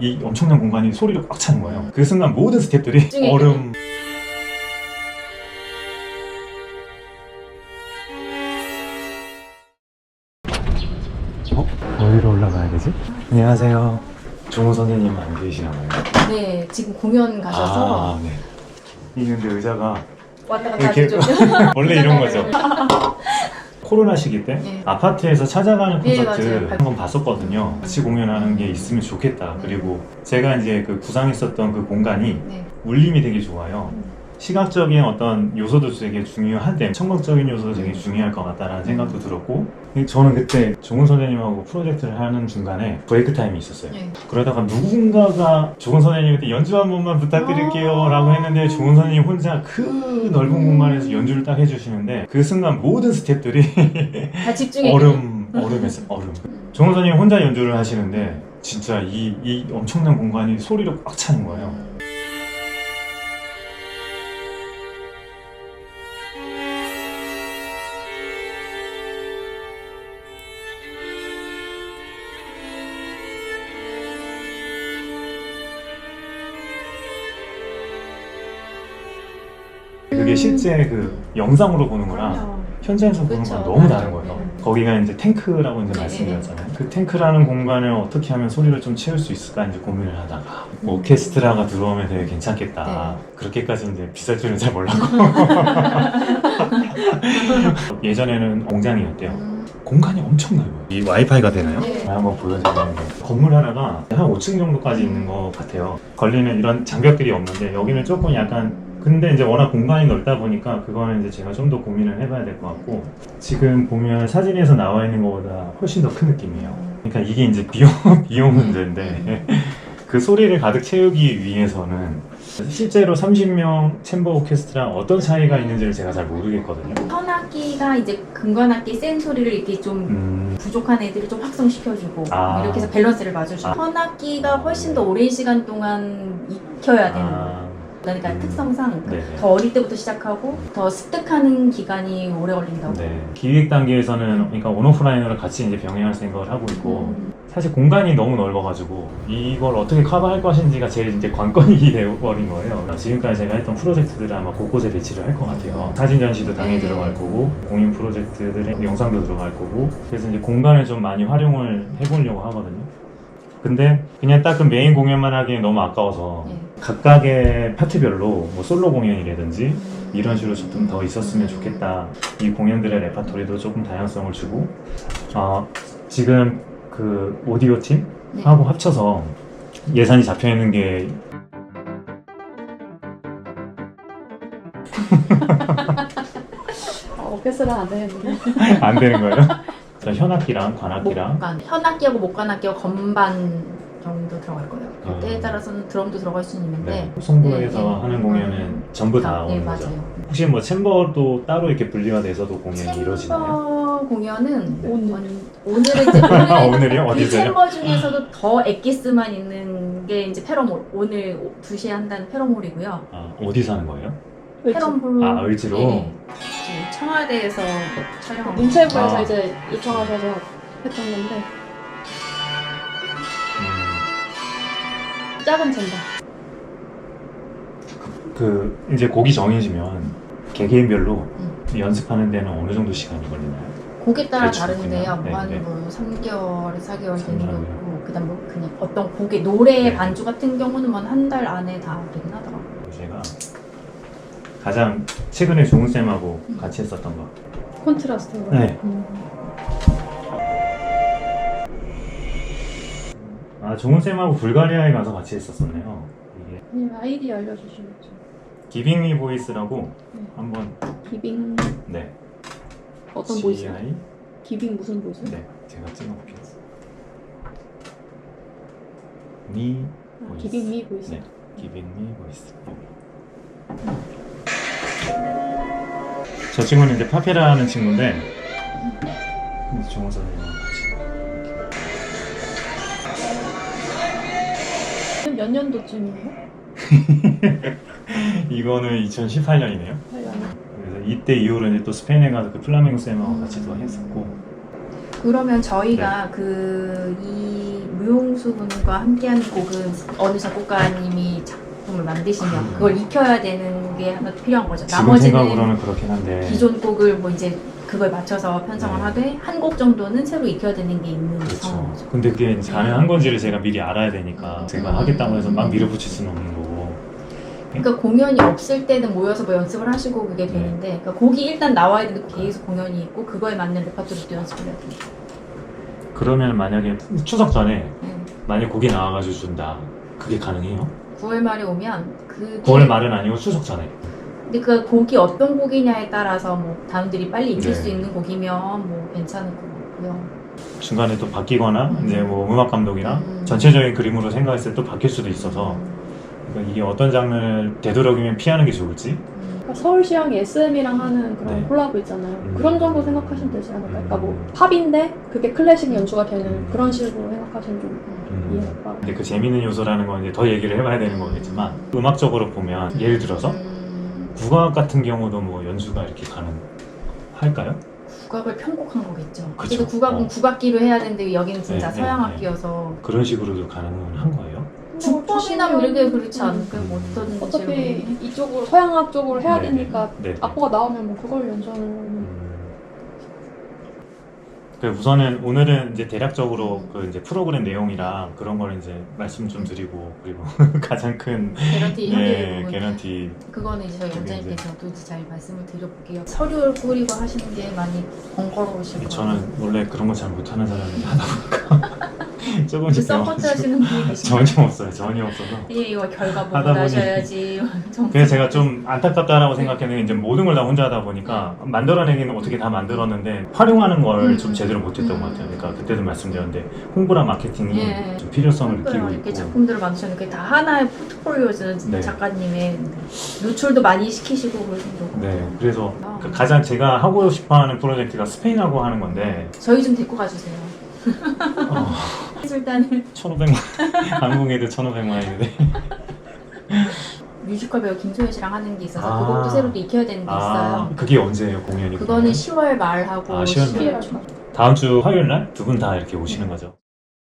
이 엄청난 공간이 소리로 꽉 차는 거예요. 그 순간 모든 스탭들이 집중해. 얼음 어? 어디로 올라가야 되지? 안녕하세요. 종호 선생님 안 계시나 봐요. 네, 지금 공연 가셔서 아, 네. 이 근데 의자가 왔다 갔다 이렇게 하시죠. 원래 이런 거죠. 코로나 시기 때 네. 아파트에서 찾아가는 네, 콘서트 맞아요. 한번 봤었거든요. 같이 공연하는 게 있으면 좋겠다. 네. 그리고 제가 이제 그 구상했었던 그 공간이 네. 울림이 되게 좋아요. 음. 시각적인 어떤 요소도 되게 중요한데 청각적인 요소도 되게 중요할 것 같다라는 생각도 들었고 저는 그때 종훈 선생님하고 프로젝트를 하는 중간에 브레이크 타임이 있었어요. 네. 그러다가 누군가가 조은 선생님한테 연주 한 번만 부탁드릴게요 아. 라고 했는데 조은 선생님 혼자 그 넓은 공간에서 연주를 딱 해주시는데 그 순간 모든 스탭들이 다 집중해. 얼음 얼음에서 얼음 음. 조은 선생님 혼자 연주를 하시는데 진짜 이, 이 엄청난 공간이 소리로 꽉 차는 거예요 실제 그 영상으로 보는 거랑. 현장에서 보는 그쵸, 거랑 너무. 다른 거예요. 네. 거기가 이제 탱크라고 이제 네, 말씀드렸잖아요. 그 탱크라는 공간을 어떻게 하면 소리를 좀 채울 수 있을까 이제 고민을 하다가 뭐 오케스트라가 들어오면 되게 괜찮겠다. 네. 그렇게까지 이제 비쌀 줄은 잘 몰랐고 예전에는 공장이었대요. 음. 공간이 엄청 넓어요. 이 와이파이가 되나요? 네. 한번 보여드리는 게 건물 하나가 한 5층 정도까지 있는 것 같아요. 걸리는 이런 장벽들이 없는데 여기는 조금 약간 근데 이제 워낙 공간이 넓다 보니까 그거는 이제 제가 좀 더 고민을 해봐야 될 것 같고 지금 보면 사진에서 나와 있는 것보다 훨씬 더 큰 느낌이에요. 그러니까 이게 이제 비용 비용 문제인데 그 소리를 가득 채우기 위해서는 실제로 30명 챔버 오케스트라 어떤 차이가 있는지를 제가 잘 모르겠거든요. 현악기가 이제 근관악기 센 소리를 이렇게 좀 음, 부족한 애들을 좀 확성시켜주고 아. 이렇게 해서 밸런스를 맞춰주고 아. 현악기가 훨씬 더 오랜 시간 동안 익혀야 되는 아, 그러니까 음. 특성상 네. 더 어릴 때부터 시작하고 더 습득하는 기간이 오래 걸린다고 네. 기획 단계에서는 그러니까 온오프라인으로 같이 이제 병행할 생각을 하고 있고 음. 사실 공간이 너무 넓어가지고 이걸 어떻게 커버할 것인지가 제일 이제 관건이 되어버린 거예요. 지금까지 제가 했던 프로젝트들을 아마 곳곳에 배치를 할 것 같아요. 사진 전시도 당연히 네. 들어갈 거고 공인 프로젝트들의 영상도 들어갈 거고 그래서 이제 공간을 좀 많이 활용을 해보려고 하거든요. 근데 그냥 딱 그 메인 공연만 하기엔 너무 아까워서 네. 각각의 파트별로 뭐 솔로 공연이라든지 음. 이런 식으로 조금 더 있었으면 좋겠다. 이 공연들의 레파토리도 조금 다양성을 주고, 어, 지금 그 오디오 팀 네. 하고 합쳐서 예산이 잡혀 있는 게 아, 오케스트라 안 되겠는데? 안 되는 거예요. 저 현악기랑 관악기랑 목관 현악기하고 목관악기하고 건반 정도 들어갈 거예요. 아. 때에 따라서는 드럼도 들어갈 수는 있는데 네, 송도에서 네, 네. 하는 공연은 전부 다네 오는 거죠. 맞아요. 혹시 뭐 챔버도 따로 이렇게 분리가 돼서도 공연이 이루어지나요? 챔버 공연은 오늘. 오늘 오늘은 이제 오늘은 오늘이요? 이 어디서요? 챔버 중에서도 더 엑기스만 있는 게 이제 페로몰 오늘 2시에 한다는 페로몰이고요. 아, 어디서 하는 거예요? 페로몰 아, 을지로? 네. 지금 청와대에서 촬영하고 문체부에서 아. 이제 요청하셔서 했던 건데 작은 젠다. 그 이제 곡이 정해지면 개개인별로 음. 연습하는 데는 어느 정도 시간이 걸리나요? 곡에 따라 대충 다른데요. 그냥, 네. 뭐 3개월, 4개월 되는 있고 그다음 뭐 그냥 어떤 곡의 노래 네. 반주 같은 경우는 뭐한달 안에 다 되긴 하더라고요. 제가 가장 최근에 종훈 쌤하고 음. 같이 했었던 거. 콘트라스트. 네. 음. 종훈 쌤하고 불가리아에 가서 같이 했었었네요. 이게 아이디 알려주시면 좀. 기빙미 보이스라고 네. 한번 기빙 네. 어떤 보이스? GI 기빙 무슨 보이스? 네 제가 찍어볼게요. 미 아, 보이스. 기빙 미 보이스. 네. 기빙미 보이스. 저 친구는 이제 파페라는 친구인데 이제 종훈 선생님 몇 년도쯤이에요? 이거는 2018년이네요. 8년. 그래서 이때 이후로 이제 또 스페인에 가서 그 플라멩고 쌤하고 같이 또 했었고 그러면 저희가 그 이 무용수 분과 함께하는 곡은 어느 작곡가님이 작품을 만드시면 그걸 익혀야 되는 게 하나 필요한 거죠. 음. 지금 나머지는 생각으로는 그렇긴 한데 기존 곡을 뭐 이제 그걸 맞춰서 편성을 네. 하되 한 곡 정도는 새로 익혀야 되는 게 있는 그렇죠. 상황이죠. 근데 그게 이제 가능한 건지를 제가 미리 알아야 되니까 제가 음. 하겠다고 해서 막 밀어붙일 수는 없는 거고 그러니까 공연이 없을 때는 모여서 뭐 연습을 하시고 그게 네. 되는데 그러니까 곡이 일단 나와야 되는데 계속 공연이 있고 그거에 맞는 레파토리 또 연습을 해야 돼요. 그러면 만약에 추석 전에 네. 만약 곡이 나와가지고 준다 그게 가능해요? 9월 말에 오면 그 9월 말은 아니고 추석 전에 근데 그 곡이 어떤 곡이냐에 따라서 뭐 단원들이 빨리 익힐 네. 수 있는 곡이면 뭐 괜찮을 것 같고요. 중간에 또 바뀌거나 음. 이제 뭐 음악 감독이랑 음. 전체적인 그림으로 생각했을 때 또 바뀔 수도 있어서 음. 그러니까 이게 어떤 장르를 되도록이면 피하는 게 좋을지 음. 그러니까 서울시향이 SM이랑 하는 그런 네. 콜라보 있잖아요. 음. 그런 정도 생각하시면 되지 않을까요? 그러니까 뭐 음. 팝인데 그게 클래식 연주가 되는 음. 그런 식으로 생각하시면 좀 음. 같아요. 근데 그 재밌는 요소라는 건 이제 더 얘기를 해봐야 되는 거겠지만 음악적으로 보면 예를 들어서 음. 국악 같은 경우도 뭐 연주가 이렇게 가능할까요? 국악을 편곡한 거겠죠. 그쵸. 그래서 국악은 어. 국악기로 해야 되는데 여기는 진짜 네, 네, 서양악기여서 그런 식으로도 가능한 거예요? 주법이나 뭐 이렇게 그렇지 음. 않을까요? 뭐 어떤 어차피. 이쪽으로 서양악 쪽으로 해야 네, 되니까 네. 네. 악보가 나오면 뭐 그걸 연주하는 음. 그 우선은 오늘은 이제 대략적으로 그 이제 프로그램 내용이랑 그런 걸 이제 말씀 좀 드리고 그리고 가장 큰 개런티 부분 개런티 그거는 이제 저희 그게 원장님께서도 이제 잘 말씀을 드려볼게요. 서류를 꾸리고 하시는 게 많이 번거로우실 거예요. 저는 원래 그런 거 잘 못하는 사람인데 하다 보니까 그 조금씩 서포트 배워가지고 하시는 분이 계시나요? 전혀 없어요 전혀 없어서 예, 이거 결과 보고 하다 보니- 나셔야지. 좀- 그래서 제가 좀 안타깝다라고 생각했는 게 이제 모든 걸 다 혼자 하다 보니까 만들어내기는 어떻게 다 만들었는데 활용하는 걸 좀 음. 제대로 못했던 것 같아요. 음. 그러니까 그때도 말씀드렸는데 홍보랑 마케팅이 예. 좀 필요성을 느끼고 이렇게 있고 작품들을 만드셨는데 그게 다 하나의 포트폴리오죠. 네. 작가님의 노출도 많이 시키시고 그러신 거고. 네, 그래서 아. 그 가장 제가 하고 싶어하는 프로젝트가 스페인하고 하는 건데 저희 좀 데리고 가주세요. 어, 해줄단을 1,500만 한국 애들 1,500만 원인데 뮤지컬 배우 김소연 씨랑 하는 게 있어서 아. 그것도 새로 또 익혀야 되는 게아 있어요. 그게 언제예요 공연이? 그거는 그러면? 10월 말하고 아, 10월 11월 말. 초. 다음 주 화요일 날 두 분 다 이렇게 오시는 거죠?